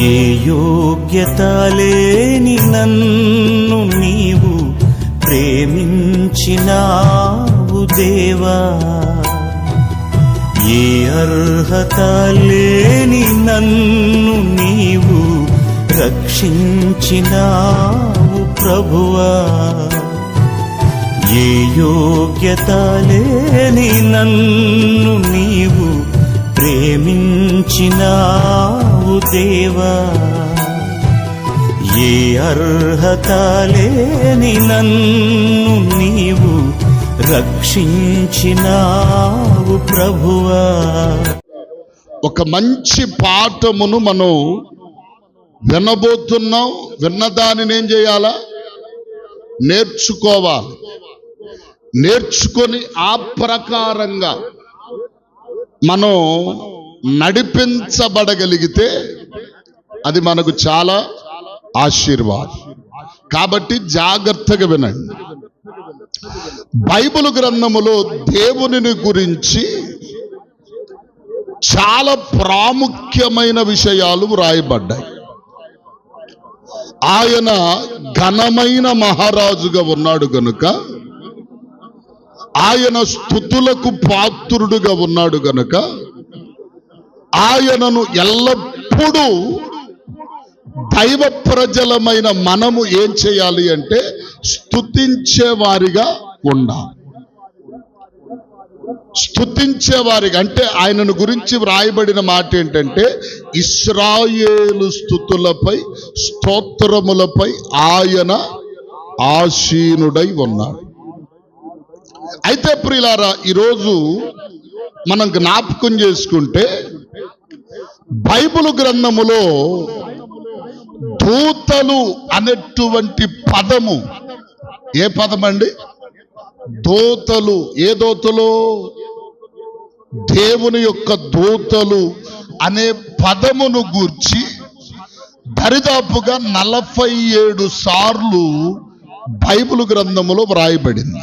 ఏ యోగ్యత లేని నన్ను నీవు ప్రేమించినావు దేవా. ఏ అర్హత లేని నన్ను నీవు రక్షించినావు ప్రభువా. ఏ యోగ్యత లేని నన్ను నీవు ప్రేమించినావు దేవా. ఏ అర్హత లేని నన్ను నీవు రక్షించినావు ప్రభువా. ఒక మంచి పాఠమును మనం వినబోతున్నాం. విన్నదానిని ఏం చేయాలా? నేర్చుకోవాలి. నేర్చుకొని ఆ ప్రకారంగా మనం నడిపించబడగలిగితే అది మనకు చాలా ఆశీర్వాదం. కాబట్టి జాగ్రత్తగా వినండి. బైబిల్ గ్రంథములో దేవునిని గురించి చాలా ప్రాముఖ్యమైన విషయాలు వ్రాయబడ్డాయి. ఆయన ఘనమైన మహారాజుగా ఉన్నాడు కనుక ఆయన స్థుతులకు పాత్రుడుగా ఉన్నాడు గనుక ఆయనను ఎల్లప్పుడూ దైవ ప్రజలమైన మనము ఏం చేయాలి అంటే స్థుతించేవారిగా ఉండాలి. స్థుతించేవారికి అంటే ఆయనను గురించి వ్రాయబడిన మాట ఏంటంటే ఇస్రాయేలు స్థుతులపై స్తోత్రములపై ఆయన ఆసీనుడై ఉన్నాడు. అయితే ప్రియులారా ఈరోజు మనం జ్ఞాపకం చేసుకుంటే బైబిల్ గ్రంథములో దూతలు అనేటువంటి పదము. ఏ పదం అండి దూతలు. ఏ దూతలు? దేవుని యొక్క దూతలు అనే పదమును గూర్చి దరిదాపుగా నలభై ఏడు సార్లు బైబిల్ గ్రంథములో వ్రాయబడింది.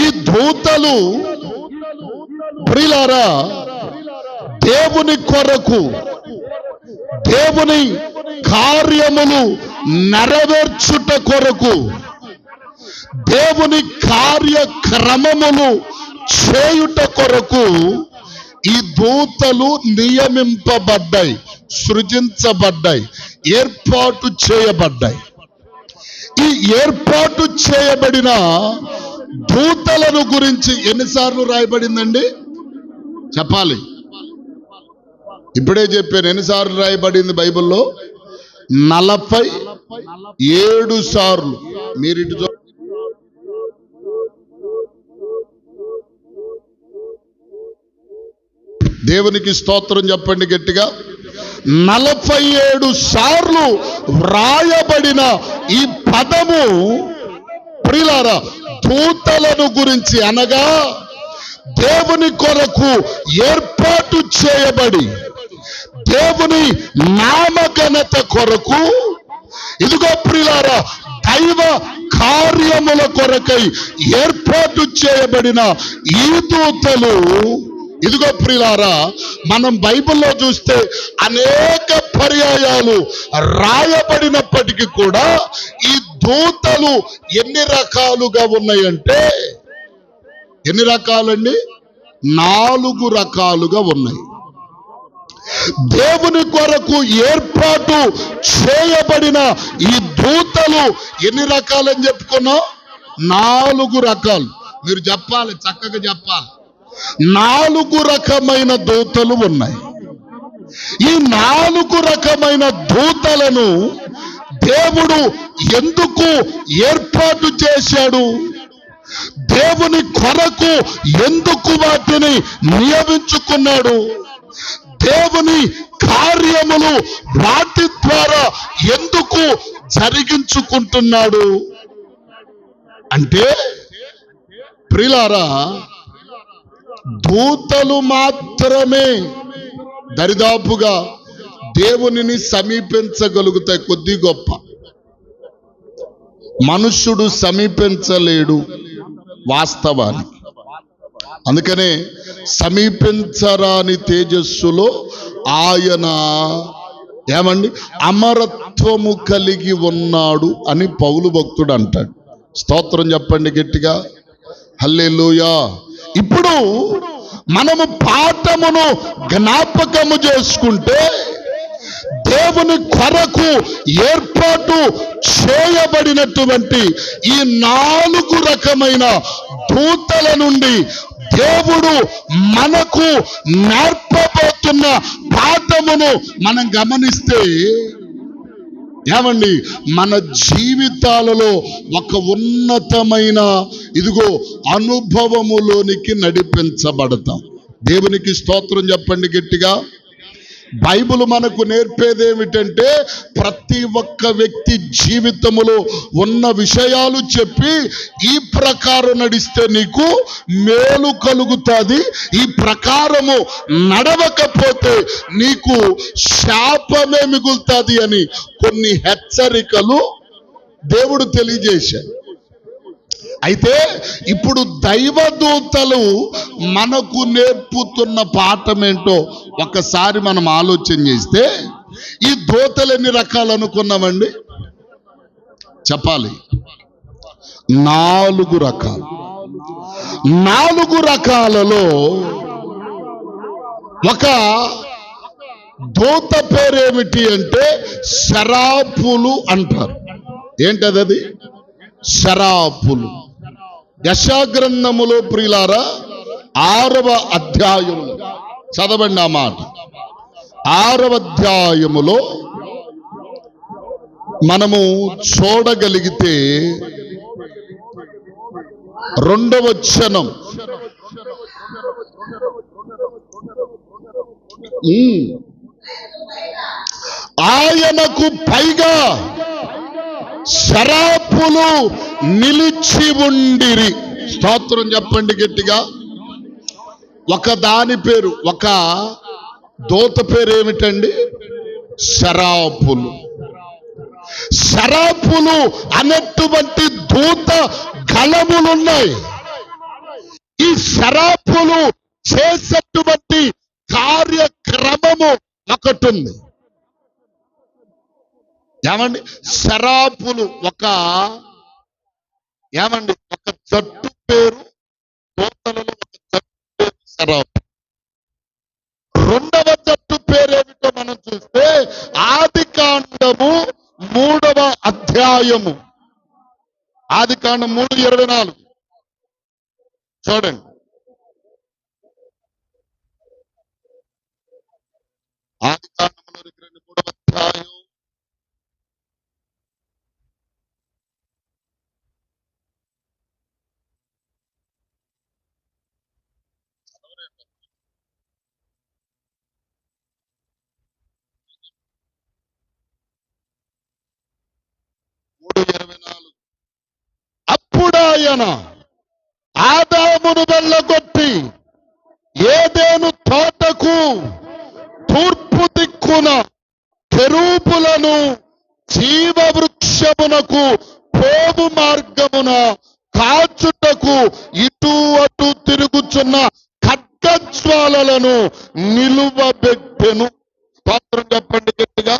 ఈ దూతలు ప్రిలారా దేవుని కొరకు దేవుని కార్యములు నెరవేర్చుట కొరకు దేవుని కార్యక్రమములు చేయుట కొరకు ఈ దూతలు నియమింపబడ్డాయి సృజించబడ్డాయి ఏర్పాటు చేయబడ్డాయి. ఈ ఏర్పాటు చేయబడిన దూతలను గురించి ఎన్నిసార్లు రాయబడిందండి? చెప్పాలి. ఇప్పుడే చెప్పాను ఎన్నిసార్లు రాయబడింది బైబిల్లో? నలభై ఏడు సార్లు. మీరు ఇటు దేవునికి స్తోత్రం చెప్పండి గట్టిగా. నలభై ఏడు సార్లు వ్రాయబడిన ఈ పదము ప్రిలారా దూతలను గురించి అనగా దేవుని కొరకు ఏర్పాటు చేయబడి దేవుని నామఘనత కొరకు ఇదిగో ప్రిలారా దైవ కార్యముల కొరకై ఏర్పాటు చేయబడిన ఈ దూతలు ఇదిగో ప్రిలారా మనం బైబిల్లో చూస్తే అనేక పర్యాయాలు రాయబడినప్పటికీ కూడా ఈ దూతలు ఎన్ని రకాలుగా ఉన్నాయంటే ఎన్ని రకాలండి? నాలుగు రకాలుగా ఉన్నాయి. దేవుని కొరకు ఏర్పాటు చేయబడిన ఈ దూతలు ఎన్ని రకాలని చెప్పుకున్నాం? నాలుగు రకాలు. మీరు చెప్పాలి చక్కగా చెప్పాలి. నాలుగు రకమైన దూతలు ఉన్నాయి. ఈ నాలుగు రకమైన దూతలను దేవుడు ఎందుకు ఏర్పాటు చేశాడు? దేవుని కొరకు ఎందుకు వాటిని నియమించుకున్నాడు? దేవుని కార్యములు వాటి ద్వారా ఎందుకు జరిగించుకుంటున్నాడు? అంటే ప్రిలారా దూతలు మాత్రమే దరిదాపుగా దేవునిని సమీపించగలుగుతాయి కొద్ది గొప్ప. మనుష్యుడు సమీపించలేడు వాస్తవానికి. అందుకనే సమీపించరాని తేజస్సులో ఆయన ఏమండి? అమరత్వము కలిగి ఉన్నాడు అని పౌలు భక్తుడు అంటాడు. స్తోత్రం చెప్పండి గట్టిగా. హల్లెలూయా. ఇప్పుడు మనము పాఠమును జ్ఞాపకము చేసుకుంటే దేవుని కొరకు ఏర్పాటు చేయబడినటువంటి ఈ నాలుగు రకమైన దూతల నుండి దేవుడు మనకు నేర్పబోతున్న పాఠమును మనం గమనిస్తే ఏమండి? మన జీవితాలలో ఒక ఉన్నతమైన ఇదిగో అనుభవములోనికి నడిపించబడతాం. దేవునికి స్తోత్రం చెప్పండి గట్టిగా. బైబిల్ మనకు నేర్పేది ఏమిటంటే ప్రతి ఒక్క వ్యక్తి జీవితములో ఉన్న విషయాలు చెప్పి ఈ ప్రకారం నడిస్తే నీకు మేలు కలుగుతుంది. ఈ ప్రకారము నడవకపోతే నీకు శాపమే మిగులుతుంది అని కొన్ని హెచ్చరికలు దేవుడు తెలియజేశాడు. అయితే ఇప్పుడు దైవదూతలు మనకు నేర్పుతున్న పాఠం ఏంటో ఒకసారి మనం ఆలోచన చేస్తే ఈ దూతలు ఎన్ని రకాలు అనుకున్నామండి? చెప్పాలి. నాలుగు రకాలు. నాలుగు రకాలలో ఒక దూత పేరేమిటి అంటే శరాపులు అంటారు. ఏంటది అది శరాపులు. దశాగ్రంథములో ప్రియులారా ఆరవ అధ్యాయములో. చదవండి ఆ మాట. ఆరవ అధ్యాయములో మనము చూడగలిగితే రెండవ క్షణం ఆయనకు పైగా శరాపులు నిలిచి ఉండిరి. స్తోత్రం చెప్పండి గట్టిగా. ఒక దాని పేరు ఒక దూత పేరు ఏమిటండి? శరాపులు. శరాపులు అనేటువంటి దూత గళములున్నాయి ఈ శరాపులు చేసేటువంటి కార్యక్రమము ఒకటి ఉంది ఏమండి? శరాపులు ఒక ఏమండి? ఒక జట్టు పేరు దూతలలో ఒక జట్టు పేరు శరాపు రెండవ జట్టు పేరు ఏమిటో మనం చూస్తే ఆది కాండము మూడవ అధ్యాయము. ఆది కాండం మూడు ఇరవై నాలుగు. చూడండి. ఆది కాండంలో మూడవ అధ్యాయం మూడు ఇరవై నాలుగు అప్పుడు ఆయన ఆదామును వెళ్ళగొట్టి ఏదేను తోటకు తూర్పు దిక్కున కెరూపులను జీవవృక్షమునకు వృక్షమునకు మార్గమున కాచుటకు ఇటు అటు తిరుగుచున్న ఖడ్గజ్వాలలను నిలువబెట్టెను. స్తోత్రం చెప్పండి గట్టిగా.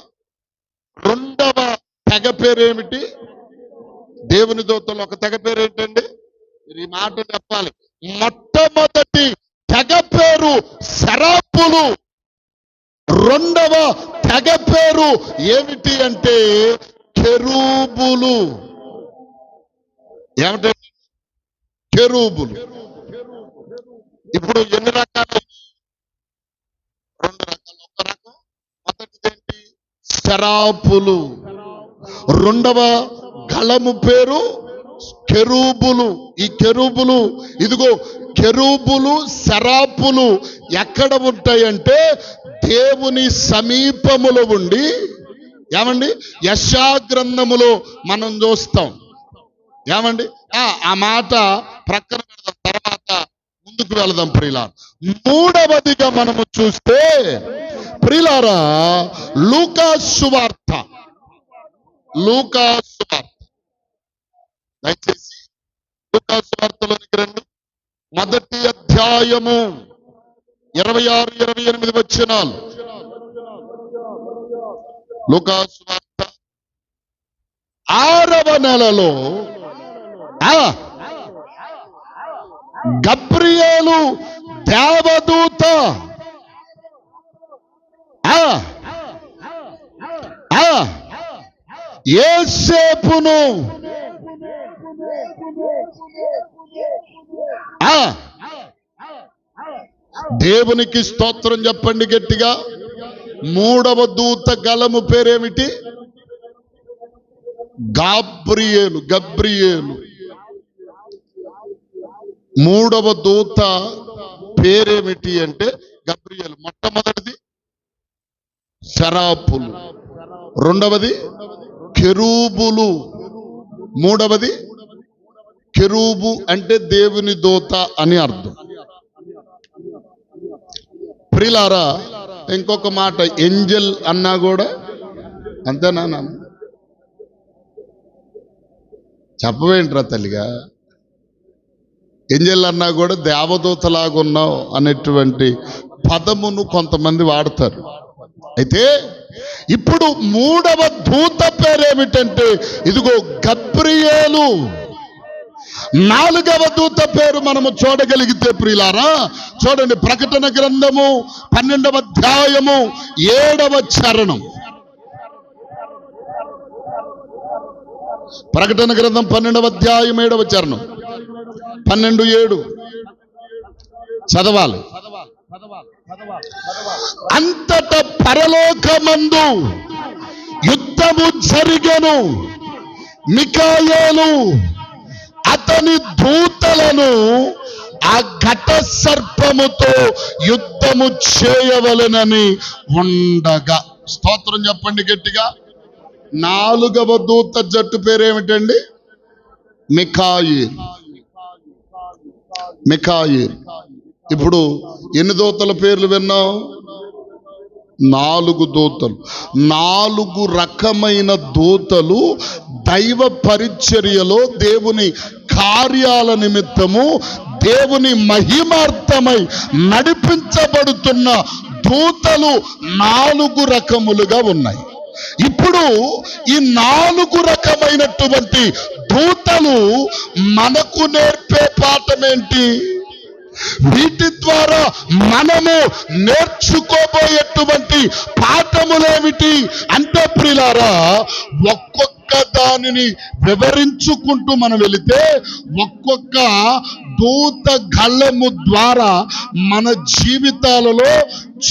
రెండవ తెగ పేరేమిటి? దేవుని దూతలు ఒక తెగ పేరు ఏంటండి? ఈ మాట చెప్పాలి. మొట్టమొదటి తెగ పేరు శరాపులు రెండవ తెగ పేరు ఏమిటి అంటే కెరూబులు. ఏమిటంటే కెరూబులు. ఇప్పుడు ఎన్ని రకాలు? రెండు రకాలు. ఒక రకం మొదటిది ఏంటి శరాపులు రెండవ గళము పేరు కెరూబులు. ఈ కెరూబులు ఇదిగో కెరూబులు శరాపులు ఎక్కడ ఉంటాయంటే దేవుని సమీపములో ఉండి ఏమండి? యశాగ్రంథములో మనం చూస్తాం. ఏమండి? ఆ ఆ మాట ప్రక్కన పెడదాం తర్వాత ముందుకు వెళదాం ప్రియులార. మూడవదిగా మనము చూస్తే ప్రియులారా లూకా సువార్త లూకా సువార్త దయచేసి వార్తలోనికి రండి. మొదటి అధ్యాయము ఇరవై ఆరు ఇరవై ఎనిమిది వచ్చినాలు వార్త ఆరవ నెలలో ఆ, గబ్రియేలు దేవదూత ఆ, ఆ, ఏసేపును దేవునికి స్తోత్రం చెప్పండి గట్టిగా. మూడవ దూత గలము పేరేమిటి? గాబ్రియేలు గబ్రియేలు. మూడవ దూత పేరేమిటి అంటే గబ్రియేలు. మొట్టమొదటిది శరాపులు రెండవది కెరూబులు. మూడవది కెరూబు అంటే దేవుని దూత అని అర్థం. ప్రిలారా ఇంకొక మాట ఏంజల్ అన్నా కూడా అంతేనా నాన్న? చెప్పవేంట్రా తల్లిగా? ఏంజల్ అన్నా కూడా దేవదూతలాగున్నావు అనేటువంటి పదమును కొంతమంది వాడతారు. అయితే ఇప్పుడు మూడవ దూత పేరేమిటంటే ఇదిగో గబ్రియేలు. నాలుగవ దూత పేరు మనము చూడగలిగితే ప్రియులారా చూడండి ప్రకటన గ్రంథము పన్నెండవ అధ్యాయము ఏడవ చరణం. ప్రకటన గ్రంథం పన్నెండవ అధ్యాయం ఏడవ చరణం. పన్నెండు ఏడు. చదవాలి. అంతట పరలోకమందు యుద్ధము జరిగను. మికాయేలు అతని దూతలను ఆ ఘట సర్పముతో యుద్ధము చేయవలెనని ఉండగా. స్తోత్రం చెప్పండి గట్టిగా. నాలుగవ దూత జట్టు పేరేమిటండి? మిఖాయి మిఖాయి ఇప్పుడు ఎన్ని దూతల పేర్లు విన్నావు? నాలుగు దూతలు నాలుగు రకమైన దూతలు దైవ పరిచర్యలో దేవుని కార్యాల నిమిత్తము దేవుని మహిమార్థమై నడిపించబడుతున్న దూతలు నాలుగు రకములుగా ఉన్నాయి. ఇప్పుడు ఈ నాలుగు రకమైనటువంటి దూతలు మనకు నేర్పే పాఠమేంటి వీటి ద్వారా మనము నేర్చుకోబోయేటువంటి పాఠములేమిటి అంటే ప్రిలారా ఒక్కొక్క దానిని వివరించుకుంటూ మనం వెళితే ఒక్కొక్క దూత గళ్ళము ద్వారా మన జీవితాలలో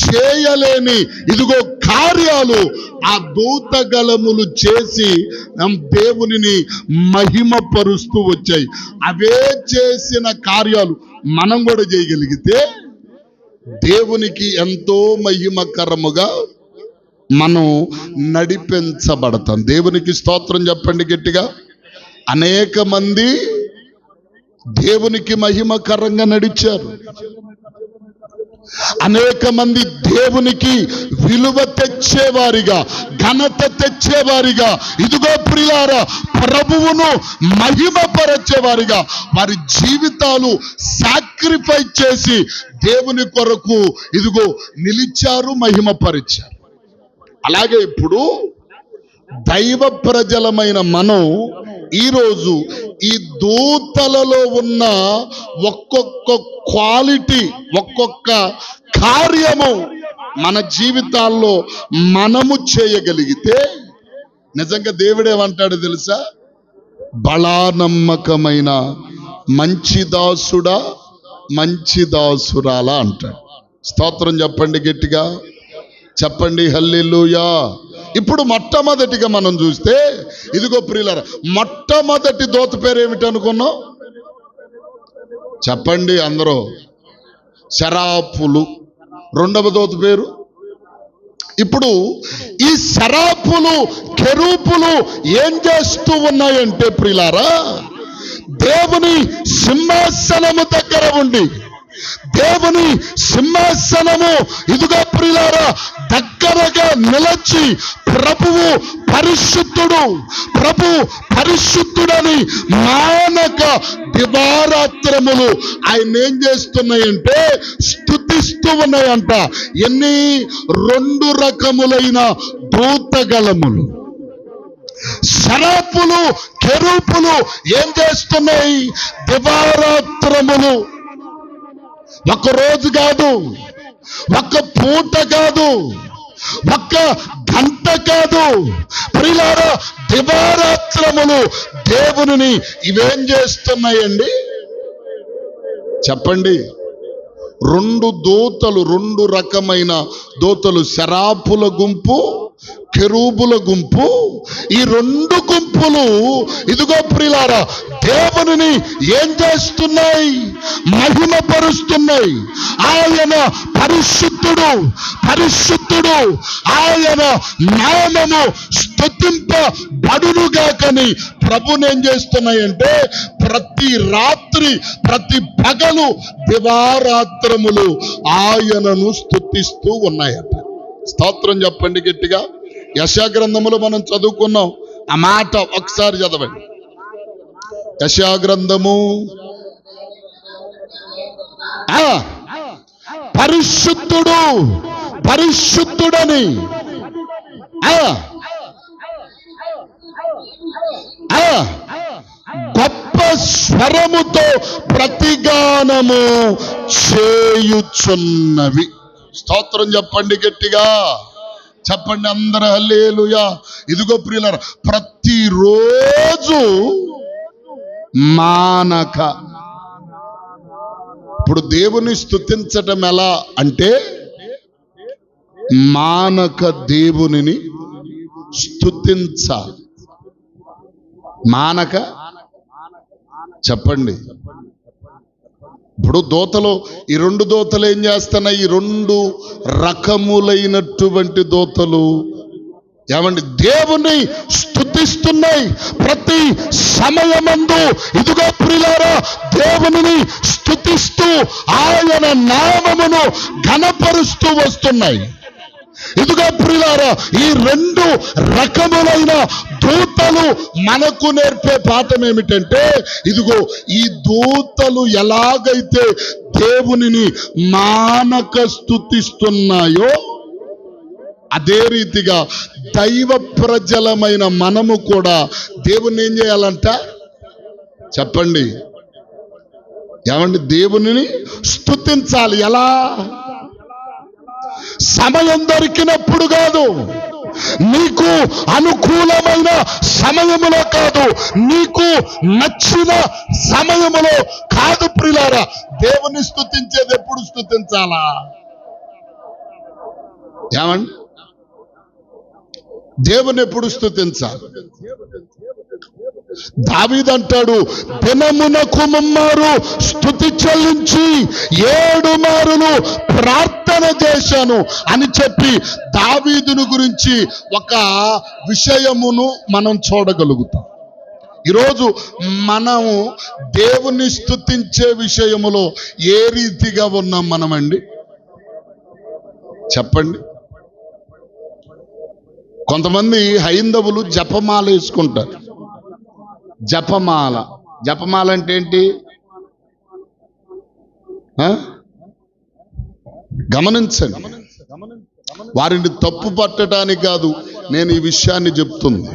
చేయలేని ఇదిగో కార్యాలు ఆ దూత గలములు చేసి దేవునిని మహిమపరుస్తూ వచ్చాయి. అవే చేసిన కార్యాలు మనం కూడా చేయగలిగితే దేవునికి ఎంతో మహిమకరముగా మనం నడిపించబడతాం. దేవునికి స్తోత్రం చెప్పండి గట్టిగా. అనేక మంది దేవునికి మహిమకరంగా నడిచారు. అనేక మంది దేవునికి విలువ తెచ్చేవారిగా ఘనత తెచ్చేవారిగా ఇదిగో ప్రియారా ప్రభువును మహిమపరచేవారిగా వారి జీవితాలు సాక్రిఫై చేసి దేవుని కొరకు ఇదిగో నిలిచారు మహిమపరిచారు. అలాగే ఇప్పుడు దైవ ప్రజలమైన మనం ఈరోజు ఈ దూతలలో ఉన్న ఒక్కొక్క క్వాలిటీ ఒక్కొక్క కార్యము మన జీవితాల్లో మనము చేయగలిగితే నిజంగా దేవుడేమంటాడు తెలుసా? బలా నమ్మకమైన మంచి దాసుడా మంచి దాసురాలా అంటాడు. స్తోత్రం చెప్పండి గట్టిగా. చెప్పండి హల్లెలూయా. ఇప్పుడు మొట్టమొదటిగా మనం చూస్తే ఇదిగో ప్రియులర మొట్టమొదటి దోత పేరు ఏమిటి అనుకున్నాం? చెప్పండి అందరూ. శరాపులు. రెండవ దోత పేరు? ఇప్పుడు ఈ శరాపులు కెరూపులు ఏం చేస్తూ ఉన్నాయంటే ప్రిలారా దేవుని సింహాసనము దగ్గర ఉండి దేవుని సింహాసనము ఇదిగో ప్రియులారా దగ్గరగా నిలచి ప్రభువు పరిశుద్ధుడు ప్రభు పరిశుద్ధుడని మానక దివారాత్రములు ఆయన ఏం చేస్తున్నాయంటే స్థుతిస్తూ ఉన్నాయంట. ఎన్ని రెండు రకములైన దూతగలములు. శరాపులు కెరూపులు ఏం చేస్తున్నాయి? దివారాత్రములు. ఒక రోజు కాదు ఒక పూట కాదు ఒక్క గంట కాదు. ప్రిలారా దివారాత్రములు దేవునిని ఇవేం చేస్తున్నాయండి? చెప్పండి. రెండు దూతలు రెండు రకమైన దూతలు శరాపుల గుంపు కెరూబుల గుంపు ఈ రెండు గుంపులు ఇదిగో ప్రిలారా దేవునిని ఏం చేస్తున్నాయి? మహిమపరుస్తున్నాయి. ఆయన పరిశుద్ధుడు పరిశుద్ధుడు ఆయన నామము స్థుతింపబడునుగాకని ప్రభుని ఏం చేస్తున్నాయంటే ప్రతి రాత్రి ప్రతి పగలు దివారాత్రములు ఆయనను స్థుతిస్తూ ఉన్నాయట. స్తోత్రం చెప్పండి గట్టిగా. యశా మనం చదువుకున్నాం ఆ మాట ఒకసారి చదవండి. యశాగ్రంథము ఆ, పరిశుద్ధుడు పరిశుద్ధుడని. ఆ, గొప్ప స్వరముతో ప్రతిగానము చేయుచున్నవి. స్తోత్రం చెప్పండి గట్టిగా. చెప్పండి అందరు హల్లేలుయా. ఇదిగో ప్రియుల ప్రతిరోజు మానక. ఇప్పుడు దేవుని స్థుతించటం ఎలా అంటే మానక దేవునిని స్తుతించాలి మానక? చెప్పండి. ఇప్పుడు దోతలో ఈ రెండు దోతలు ఏం చేస్తున్నాయి? ఈ రెండు రకములైనటువంటి దోతలు. ఏమండి? దేవుని స్థుతిస్తున్నాయి ప్రతి సమయమందు. ఇదిగో ప్రిలారా దేవునిని స్థుతిస్తూ ఆయన నామమును ఘనపరుస్తూ వస్తున్నాయి. ఇదిగో ప్రియులారా ఈ రెండు రకములైన దూతలు మనకు నేర్పే పాఠం ఏమిటంటే ఇదిగో ఈ దూతలు ఎలాగైతే దేవునిని మానక స్థుతిస్తున్నాయో అదే రీతిగా దైవ ప్రజలమైన మనము కూడా దేవుణ్ణి ఏం చేయాలంట? చెప్పండి. ఏమండి? దేవునిని స్థుతించాలి. ఎలా? సమయం దొరికినప్పుడు కాదు. నీకు అనుకూలమైన సమయములో కాదు. నీకు నచ్చిన సమయములో కాదు ప్రిలారా. దేవుని స్థుతించేది ఎప్పుడు స్థుతించాలా ఏమండి? దేవుని ఎప్పుడు స్థుతించాలి దావీదంటాడు దినమునకు ముమ్మారు స్థుతి చెల్లించి ఏడు మారులు ప్రార్థన చేశాను అని చెప్పి దావీదును గురించి ఒక విషయమును మనం చూడగలుగుతాం. ఈరోజు మనము దేవుని స్థుతించే విషయములో ఏ రీతిగా ఉన్నాం మనమండి? చెప్పండి. కొంతమంది హైందవులు జపమాల వేసుకుంటారు. జపమాల. జపమాల అంటే ఏంటి? గమనించండి. వారిని తప్పు పట్టడానికి కాదు నేను ఈ విషయాన్ని చెప్తుంది.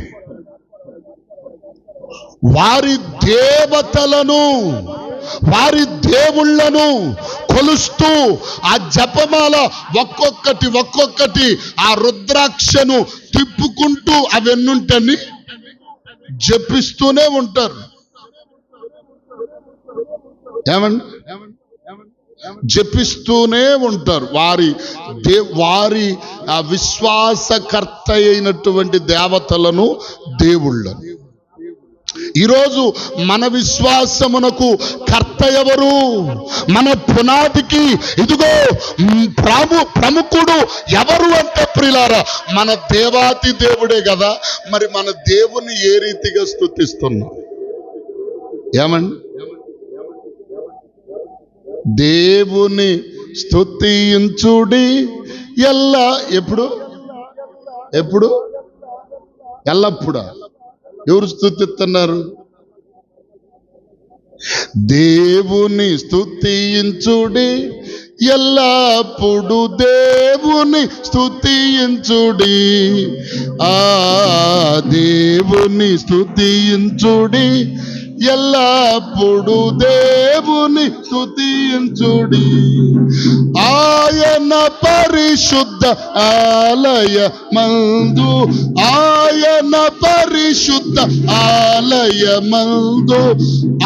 వారి దేవతలను వారి దేవుళ్ళను కొలుస్తూ ఆ జపమాల ఒక్కొక్కటి ఒక్కొక్కటి ఆ రుద్రాక్షను తిప్పుకుంటూ అవెన్నుంటని జపిస్తూనే ఉంటారు. ఏమండి? జపిస్తూనే ఉంటారు. వారి దే వారి ఆ విశ్వాసకర్త అయినటువంటి దేవతలను దేవుళ్ళను. ఈరోజు మన విశ్వాసమునకు కర్త ఎవరు? మన పునాదికి ఇదిగో ప్రము ప్రాము ప్రముఖుడు ఎవరు అంటే ప్రిలారా? మన దేవాతి దేవుడే కదా. మరి మన దేవుని ఏ రీతిగా స్థుతిస్తున్నాం? ఏమండి? దేవుని స్థుతించుడి ఎల్ల ఎప్పుడు? ఎప్పుడు? ఎల్లప్పుడా? ఎవరు స్థుతిస్తున్నారు? దేవుని స్థుతించుడి ఎల్లప్పుడు దేవుని స్థుతించుడి. ఆ దేవుని స్థుతించుడి ఎల్లప్పుడు దేవుని స్థుతించుడి ఆయన పరిశుద్ధ ఆలయ మందు ఆయన పరిశుద్ధ ఆలయ మందు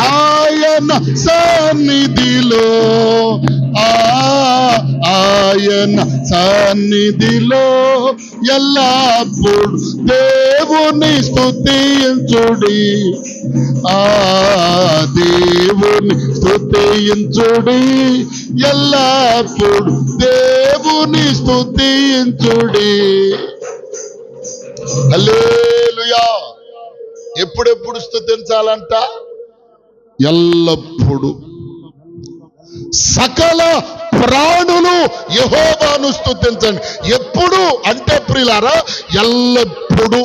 ఆయన సన్నిధిలో ఆయన సన్నిధిలో ఎల్లప్పుడు దేవుని స్థుతించుడి ఆ దేవుని స్థుతించుడి ఎల్లప్పుడు దేవుని స్థుతించుడి అల్లేలుయా ఎప్పుడెప్పుడు స్థుతించాలంట ఎల్లప్పుడు. సకల ప్రాణులు యహోవాను స్థుతించండి ఎప్పుడు అంటే ప్రిలారా ఎల్లప్పుడు.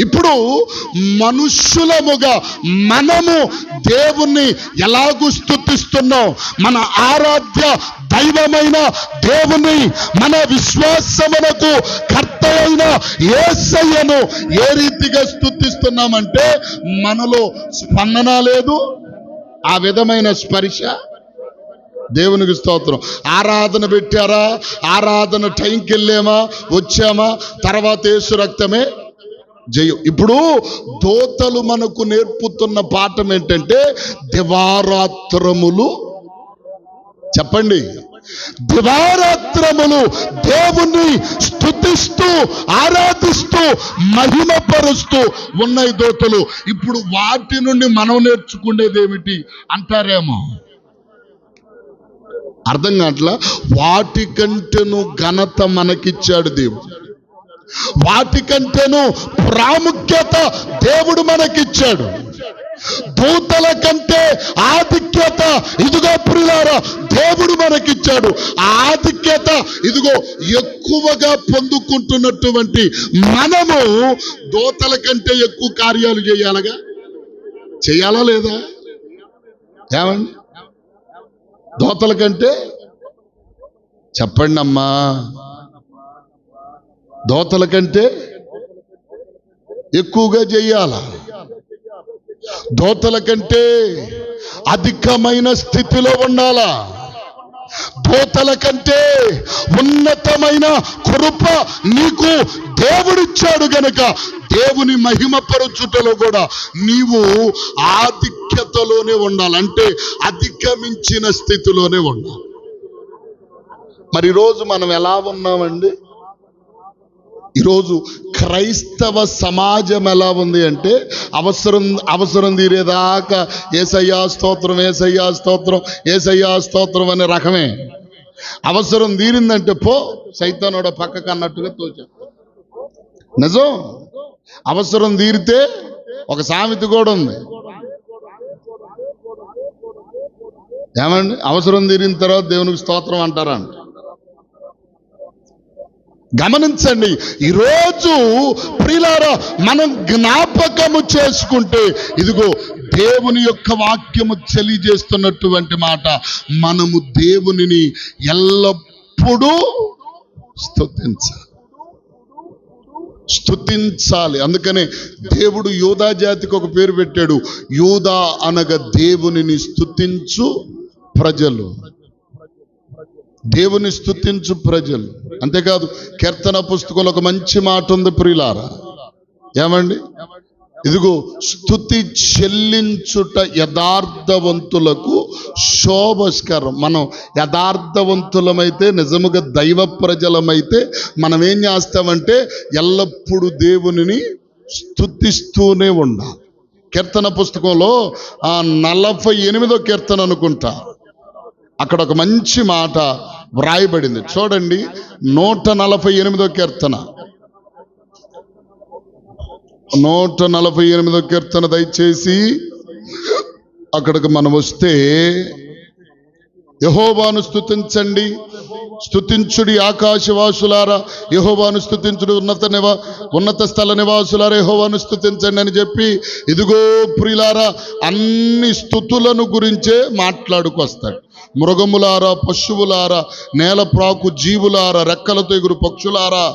ఇప్పుడు మనుష్యులముగా మనము దేవుణ్ణి ఎలాగూ స్థుతిస్తున్నాం మన ఆరాధ్య దైవమైన దేవుని మన విశ్వాసమునకు కర్త అయిన ఏసయ్యను ఏ రీతిగా స్థుతిస్తున్నామంటే మనలో స్పందన లేదు ఆ విధమైన స్పర్శ. దేవునికి స్తోత్రం. ఆరాధన పెట్టారా? ఆరాధన టైంకి వెళ్ళామా వచ్చామా? తర్వాత యేసు రక్తమే జయం. ఇప్పుడు దోతలు మనకు నేర్పుతున్న పాఠం ఏంటంటే దివారాత్రములు. చెప్పండి. దివారాత్రములు దేవుణ్ణి స్థుతిస్తూ ఆరాధిస్తూ మహిమపరుస్తూ ఉన్నాయి దోతలు. ఇప్పుడు వాటి నుండి మనం నేర్చుకునేది ఏమిటి అంటారేమో? అర్థం కావట్లా? వాటికంటేను ఘనత మనకిచ్చాడు దేవుడు. వాటికంటేను ప్రాముఖ్యత దేవుడు మనకిచ్చాడు. దూతల కంటే ఆధిక్యత ఇదిగో ప్రియులారా దేవుడు మనకిచ్చాడు. ఆధిక్యత ఇదిగో ఎక్కువగా పొందుకుంటున్నటువంటి మనము దూతల కంటే ఎక్కువ కార్యాలు చేయాలగా? చేయాలా లేదా? ఏమండి? దోతల కంటే చెప్పండి అమ్మా దోతల కంటే ఎక్కువగా చేయాల? దోతల కంటే అధికమైన స్థితిలో ఉండాలా? దోతల కంటే ఉన్నతమైన కృప నీకు దేవుడిచ్చాడు గనక దేవుని మహిమపరచుటలో కూడా నీవు ఆధిక్యతలోనే ఉండాలంటే అధిగమించిన స్థితిలోనే ఉండాలి. మరి రోజు మనం ఎలా ఉన్నామండి? ఈరోజు క్రైస్తవ సమాజం ఎలా ఉంది అంటే అవసరం అవసరం తీరేదాకా ఏసయ్యా స్తోత్రం ఏసయ్యా స్తోత్రం ఏసయ్యా స్తోత్రం అనే రకమే. అవసరం తీరిందంటే పో సైతానోడ పక్కకు అన్నట్టుగా తోచా. నిజం? అవసరం తీరితే ఒక సామెత కూడా ఉంది. ఏమండి? అవసరం తీరిన తర్వాత దేవునికి స్తోత్రం అంటారంట. గమనించండి ఈరోజు ప్రిలారా మనం జ్ఞాపకము చేసుకుంటే ఇదిగో దేవుని యొక్క వాక్యము తెలియజేస్తున్నటువంటి మాట మనము దేవునిని ఎల్లప్పుడూ స్థుతించాలి స్తుతించాలి. అందుకనే దేవుడు యూదా జాతికి ఒక పేరు పెట్టాడు యూదా అనగా దేవునిని స్థుతించు ప్రజలు. దేవుని స్తుతించు ప్రజలు. అంతేకాదు కీర్తన పుస్తకంలో ఒక మంచి మాట ఉంది ప్రియులారా. ఏమండి? ఇదిగో స్థుతి చెల్లించుట యథార్థవంతులకు శోభస్కరం. మనం యథార్థవంతులమైతే నిజముగా దైవ ప్రజలమైతే మనం ఏం చేస్తామంటే ఎల్లప్పుడూ దేవునిని స్థుతిస్తూనే ఉండాలి. కీర్తన పుస్తకంలో ఆ నలభై ఎనిమిదో కీర్తన అనుకుంటా. అక్కడ ఒక మంచి మాట వ్రాయబడింది. చూడండి నూట నలభై ఎనిమిదో కీర్తన. నూట నలభై ఎనిమిదో కీర్తన దయచేసి అక్కడికి మనం వస్తే యహోబాను స్థుతించండి స్థుతించుడి ఆకాశవాసులారా యహోవాను స్థుతించుడు ఉన్నత నివా ఉన్నత స్థల నివాసులారా యహోవాను స్థుతించండి అని చెప్పి ఇదిగో ప్రియులారా అన్ని స్థుతులను గురించే మాట్లాడుకొస్తాడు. మృగములారా పశువులారా నేల ప్రాకు జీవులారా రెక్కలతో ఎగురు పక్షులారా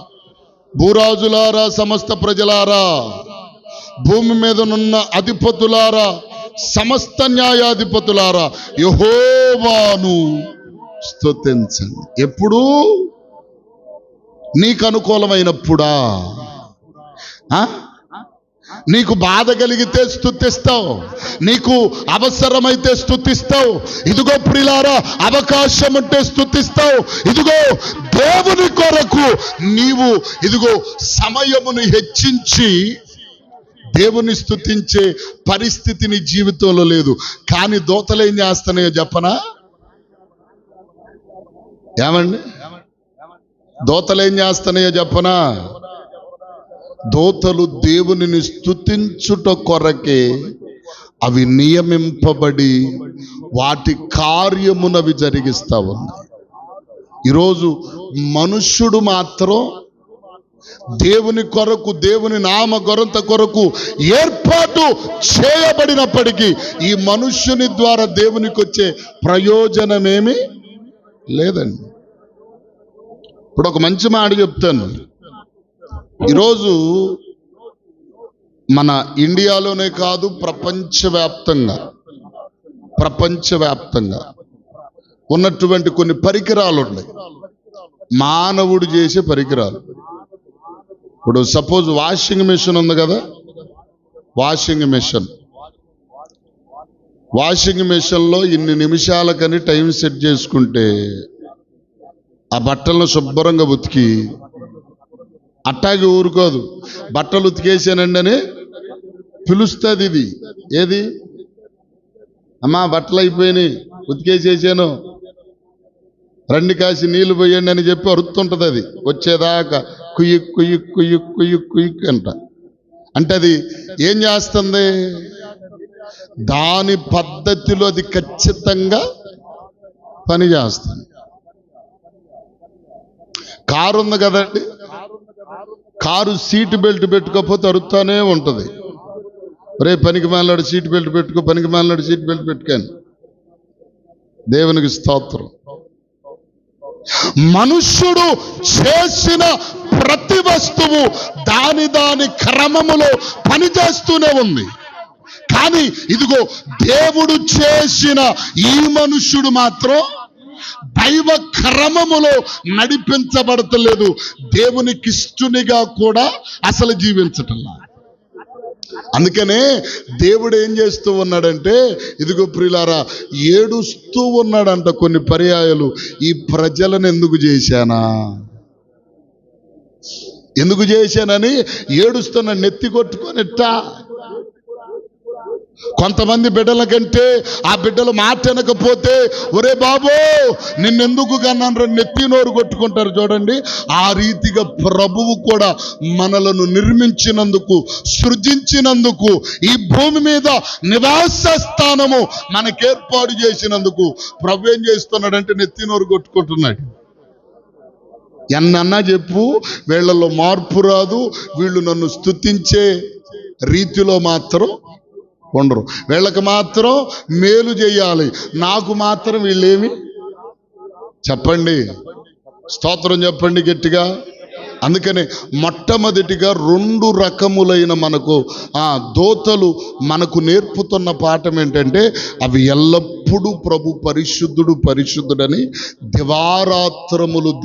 భూరాజులారా సమస్త ప్రజలారా భూమి మీదనున్న అధిపతులారా సమస్త న్యాయాధిపతులారా యహోవాను స్తుతించండి ఎప్పుడు నీకు అనుకూలమైనప్పుడా ఆ? నీకు బాధ కలిగితే స్థుతిస్తావు నీకు అవసరమైతే స్థుతిస్తావు ఇదిగో ప్రిలారా అవకాశం ఉంటే స్థుతిస్తావు ఇదిగో దేవుని కొరకు నీవు ఇదిగో సమయమును హెచ్చించి దేవుని స్థుతించే పరిస్థితి నీ జీవితంలో లేదు. కానీ దోతలు ఏం చేస్తున్నాయో చెప్పనా ఏమండి? దోతలు ఏం చేస్తున్నాయో చెప్పనా దోతలు దేవునిని స్తుతించుట కొరకే అవి నియమింపబడి వాటి కార్యమునవి జరిగిస్తా ఉన్నాయి ఈరోజు మనుష్యుడు మాత్రం దేవుని కొరకు దేవుని నామ గొరంత కొరకు ఏర్పాటు చేయబడినప్పటికీ ఈ మనుష్యుని ద్వారా దేవునికి వచ్చే ప్రయోజనమేమి లేదండి. ఇప్పుడు ఒక మంచి మాట చెప్తాను. ఈరోజు మన ఇండియాలోనే కాదు ప్రపంచవ్యాప్తంగా ప్రపంచవ్యాప్తంగా ఉన్నటువంటి కొన్ని పరికరాలు ఉన్నాయి. మానవుడు చేసే పరికరాలు. ఇప్పుడు సపోజ్ వాషింగ్ మిషన్ ఉంది కదా? Washing machine. వాషింగ్ మిషన్లో ఇన్ని నిమిషాలకని టైం సెట్ చేసుకుంటే ఆ బట్టలను శుభ్రంగా ఉతికి అట్టాగి ఊరుకోదు. బట్టలు ఉతికేసానండి అని పిలుస్తుంది ఇది. ఏది? అమ్మా బట్టలు అయిపోయినాయి. ఉతికేసేసాను. రండి కాసి నీళ్ళు పోయండి అని చెప్పి అరుతుంటుంది అది. వచ్చేదాకా కుయ్యి కుయ్యి కుయ్యి కుయ్యి కుయ్యి అంట. అంటే అది ఏం చేస్తుంది? దాని పద్ధతిలో అది ఖచ్చితంగా పని చేస్తుంది. కారు ఉంది కదండి. కారు సీట్ బెల్ట్ పెట్టుకోకపోతే అరుతానే ఉంటుంది. రే పనికి మాలాడు సీట్ బెల్ట్ పెట్టుకో పనికి మాలాడు సీట్ బెల్ట్ పెట్టుకోని. దేవునికి స్తోత్రం. మనుష్యుడు చేసిన ప్రతి వస్తువు దాని దాని క్రమములో పనిచేస్తూనే ఉంది. కానీ ఇదిగో దేవుడు చేసిన ఈ మనుష్యుడు మాత్రం దైవ క్రమములో నడిపించబడతలేదు. దేవునికి ఇష్టునిగా కూడా అసలు జీవించటంలా అందుకనే దేవుడు ఏం చేస్తూ ఉన్నాడంటే ఇదిగో ప్రియులారా ఏడుస్తూ ఉన్నాడంట కొన్ని పర్యాయాలు. ఈ ప్రజలను ఎందుకు చేశానా? ఎందుకు చేశానని ఏడుస్తున్న నెత్తి కొట్టుకొనిట్టా కొంతమంది బిడ్డల కంటే ఆ బిడ్డలు మాట ఒరే బాబో నిన్నెందుకు కన్నాను నెత్తి నోరు కొట్టుకుంటారు చూడండి. ఆ రీతిగా ప్రభువు కూడా మనలను నిర్మించినందుకు సృజించినందుకు ఈ భూమి మీద నివాస స్థానము మనకు ఏర్పాటు చేసినందుకు ప్రభు ఏం చేస్తున్నాడంటే నెత్తి నోరు కొట్టుకుంటున్నాడు. ఎన్నన్నా చెప్పు వీళ్ళలో మార్పు రాదు వీళ్ళు నన్ను స్తుతించే రీతిలో మాత్రం ఉండరు. వీళ్ళకి మాత్రం మేలు చేయాలి. నాకు మాత్రం వీళ్ళేమి? చెప్పండి. స్తోత్రం చెప్పండి గట్టిగా. అందుకని మొట్టమొదటిగా రెండు రకములైన మనకు ఆ దోతలు మనకు నేర్పుతున్న పాఠం ఏంటంటే అవి ఎల్లప్పుడూ ప్రభు పరిశుద్ధుడు పరిశుద్ధుడని దివారాత్రములు